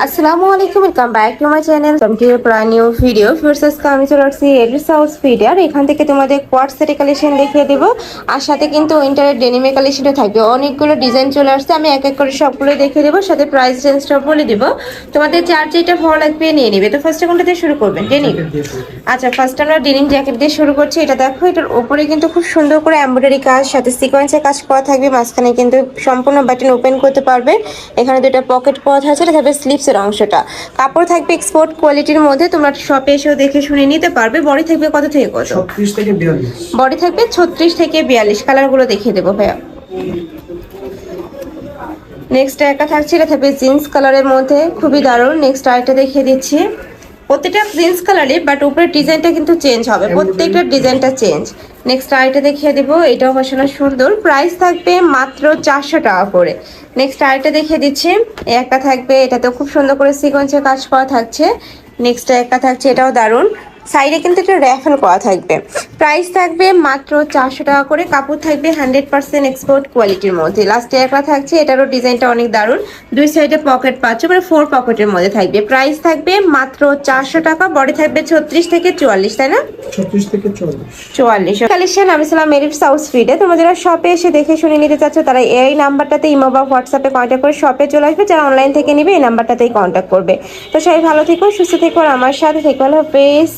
আসসালামু আলাইকুম welcome back to my channel come to brand new video first আমি চলে আসছি এড্রেস হাউস ফিডার এখান থেকে তোমাদের কোয়ার্ট সেটের কালেকশন দেখিয়ে দেবো। আর সাথে কিন্তু উইন্টারের ডেনিমের কালেকশনও থাকবে। অনেকগুলো ডিজাইন চলে আসছে আমি এক এক করে সবগুলো দেখিয়ে দেবো সাথে প্রাইস রেঞ্জটা বলে দিব। তোমাদের যার যেটা ভালো লাগবে নিয়ে নিবে। তো ফার্স্টে কোনটা দিয়ে শুরু করবেন? ডেনিম আচ্ছা ফার্স্ট আমরা ডেনিম জ্যাকেট দিয়ে শুরু করছি। এটা দেখো এটার উপরে কিন্তু খুব সুন্দর করে এমব্রয়ডারি কাজ সাথে সিকোয়েন্সের কাজ করা থাকবে। মাঝখানে কিন্তু সম্পূর্ণ বাটন ওপেন করতে পারবে। এখানে দুটা পকেট করা থাকছে এটা থাকবে স্লিপসের অংশটা। কাপড় থাকবে এক্সপোর্ট কোয়ালিটির মধ্যে তোমরা শপে এসেও দেখে শুনে নিতে পারবে। বডি থাকবে কত থেকে কত? বডি থাকবে ছত্রিশ থেকে বিয়াল্লিশ। কালারগুলো দেখিয়ে দেবো ভাইয়া। নেক্সট একটা থাকছে এটা থাকবে জিন্স কালারের মধ্যে। খুবই দারুণ। নেক্সট আরেকটা দেখিয়ে দিচ্ছি। প্রত্যেকটা জিন্স কালারই বাট উপরে ডিজাইনটা কিন্তু চেঞ্জ হবে। প্রত্যেকটা ডিজাইনটা চেঞ্জ নেক্সট আরেকটা দেখিয়ে দেবো এটাও ভীষণ সুন্দর। প্রাইস থাকবে মাত্র চারশো টাকা করে। নেক্সট আরেকটা দেখিয়ে দিচ্ছি। একটা থাকবে এটাতে খুব সুন্দর করে সিকোয়েন্সের কাজ করা থাকছে। নেক্সট একটা থাকছে এটাও দারুণ। সাইডে কিন্তু একটা র্যাফেল করা থাকবে। প্রাইস থাকবে মাত্র চারশো টাকা করে কাপড় থাকবে হান্ড্রেড পার্সেন্ট এক্সপোর্ট কোয়ালিটির মধ্যে। লাস্টে একটা থাকছে এটারও ডিজাইনটা অনেক দারুণ। দুই সাইডে পকেট পাচ্ছ মানে ফোর পকেটের মধ্যে থাকবে। প্রাইস থাকবে মাত্র চারশো টাকা বডি থাকবে ছত্রিশ থেকে চুয়াল্লিশ তাই না? ছত্রিশ থেকে চুয়াল্লিশ। কালেকশন আমি ছিলাম মেরিট সাউথ ফিডে তোমরা যারা শপে এসে দেখে শুনে নিতে চাচ্ছ তারা এই নাম্বারটাতে ইমো বা হোয়াটসঅ্যাপে কন্ট্যাক্ট করে শপে চলে আসবে। যারা অনলাইন থেকে নিবে এই নাম্বারটাতেই কন্ট্যাক্ট করবে। তো সবাই ভালো থেকো সুস্থ থেকো আর আমার সাথে থেকো। হলো হাফেজ।